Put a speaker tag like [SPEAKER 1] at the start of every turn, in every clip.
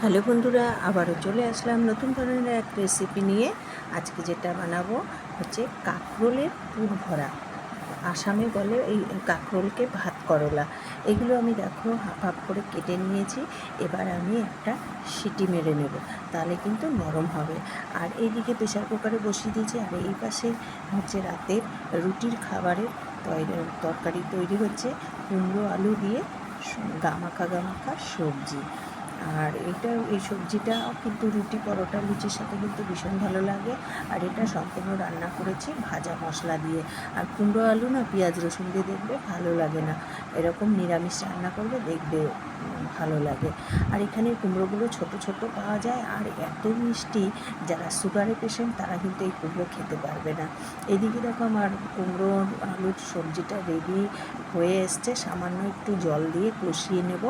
[SPEAKER 1] Hello বন্ধুরা, আবারও চলে আসলাম নতুন ধরনের এক রেসিপি নিয়ে। আজকে যেটা বানাবো হচ্ছে কাঁকরোলের পুর ভরা। আসামে বলে এই কাঁকরোলকে ভাত করলা। এগুলো আমি দেখো হাফ হাফ করে কেটে নিয়েছি। এবার আমি একটা সিটি মেরে নেব, তাহলে কিন্তু নরম হবে। আর এইদিকে প্রেশার কুকারে বসিয়ে দিয়েছি। আর এই পাশে হচ্ছে রাতের রুটির খাবারের তৈরি তরকারি তৈরি হচ্ছে। কুমড়ো, আলু দিয়ে গামাখা গামাখা সবজি। আর এটা, এই সবজিটা কিন্তু রুটি পরোটা লুচির সাথে কিন্তু ভীষণ ভালো লাগে। আর এটা সম্পূর্ণ রান্না করেছি ভাজা মশলা দিয়ে। আর কুমড়ো আলু না পেঁয়াজ রসুন দিয়ে দেখবে ভালো লাগে না। এরকম নিরামিষ রান্না করবে দেখবে ভালো লাগে। আর এখানে কুমড়োগুলো ছোট ছোট পাওয়া যায় আর এত মিষ্টি, যারা সুগারের পেশেন্ট তারা কিন্তু এই কুমড়ো খেতে পারবে না। এদিকে দেখো আমার কুমড়ো, আলুর সবজিটা রেডি হয়ে এসছে। সামান্য একটু জল দিয়ে কষিয়ে নেব।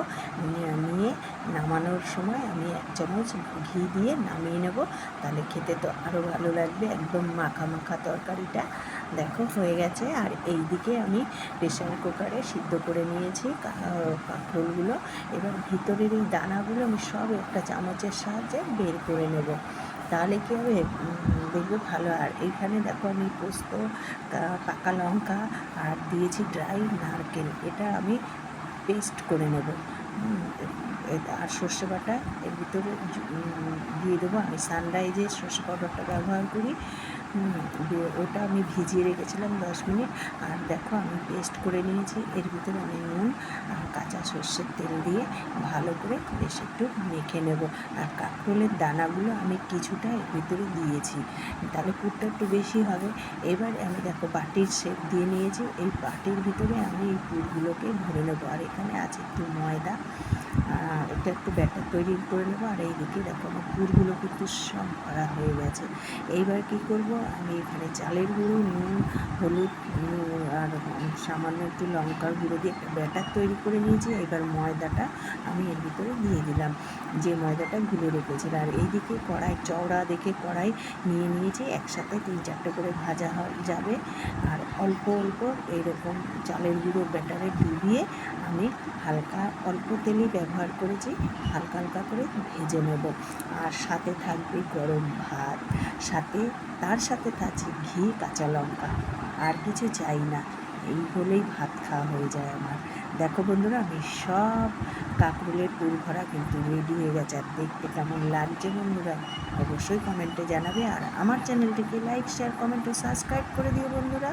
[SPEAKER 1] নিয়ে নামানোর সময় আমি এক চামচ ঘি দিয়ে নামিয়ে নেব। তাহলে খেতে তো আরও ভালো লাগবে। একদম মাখা মাখা তরকারিটা। দেখো, হয়ে গেছে। আর এই দিকে আমি প্রেশার কুকারে সিদ্ধ করে নিয়েছি কাঁকরোলগুলো। এবার ভিতরের এই দানাগুলো আমি সব একটা চামচের সাহায্যে বের করে নেব। তাহলে কী হবে? দেখবে ভালো। আর এইখানে দেখো আমি পোস্ত পাকা লঙ্কা আর দিয়েছি ড্রাই নারকেল। এটা আমি পেস্ট করে নেব। আর সর্ষে বাটা এর ভিতরে দিয়ে দেবো। আমি সানরাইজের সর্ষে পাউডারটা ব্যবহার করি। ওটা আমি ভিজিয়ে রেখেছিলাম দশ মিনিট। আর দেখো আমি পেস্ট করে নিয়েছি। এর ভিতরে আমি নুন আর কাঁচা সর্ষের তেল দিয়ে ভালো করে বেশ একটু মেখে নেব। আর কাঁকরোলের দানাগুলো আমি কিছুটা এর ভিতরে দিয়েছি। তাহলে পুরটা একটু বেশি হবে। এবার আমি দেখো বাটির শেপ দিয়ে নিয়েছি। এই বাটির ভিতরে আমি এই পুরগুলোকে ভরে নেব। আর এখানে আছে একটু ময়দা। এটা একটু ব্যাটার তৈরি করে নেব, আর এইদিকে দেখো আমার পুরগুলো কিন্তু সব ভরা হয়ে গেছে। এইবার কী করব? আমি এখানে চালের গুঁড়ো, নুন, হলুদ আর সামান্য একটু লঙ্কার গুঁড়ো দিয়ে একটা ব্যাটার তৈরি করে নিয়েছি। এবার ময়দাটা আমি এর ভিতরে দিয়ে দিলাম, যে ময়দাটা গুলে রেখেছিল আর এইদিকে কড়াই, চওড়া দেখে কড়াই নিয়ে নিয়েছি, একসাথে তিন চারটে করে ভাজা যাবে। আর অল্প অল্প এইরকম চালের গুঁড়ো ব্যাটারে ডুবিয়ে আমি হালকা অল্প তেলই ব্যবহার করেছি, হালকা হালকা করে ভেজে নেব। আর সাথে থাকবে গরম ভাত, সাথে, তার সাথে থাকছে ঘি, কাঁচা লঙ্কা। আর কিছু চাই না, এই হলেই ভাত খাওয়া হয়ে যায় আমার। দেখো বন্ধুরা, আমি সব কাঁকরোলের পুর ভরা কিন্তু রেডি হয়ে গেছে। আর দেখতে কেমন লাগছে বন্ধুরা, অবশ্যই কমেন্টে জানাবে। আর আমার চ্যানেলটিকে লাইক শেয়ার কমেন্ট ও সাবস্ক্রাইব করে দিও বন্ধুরা।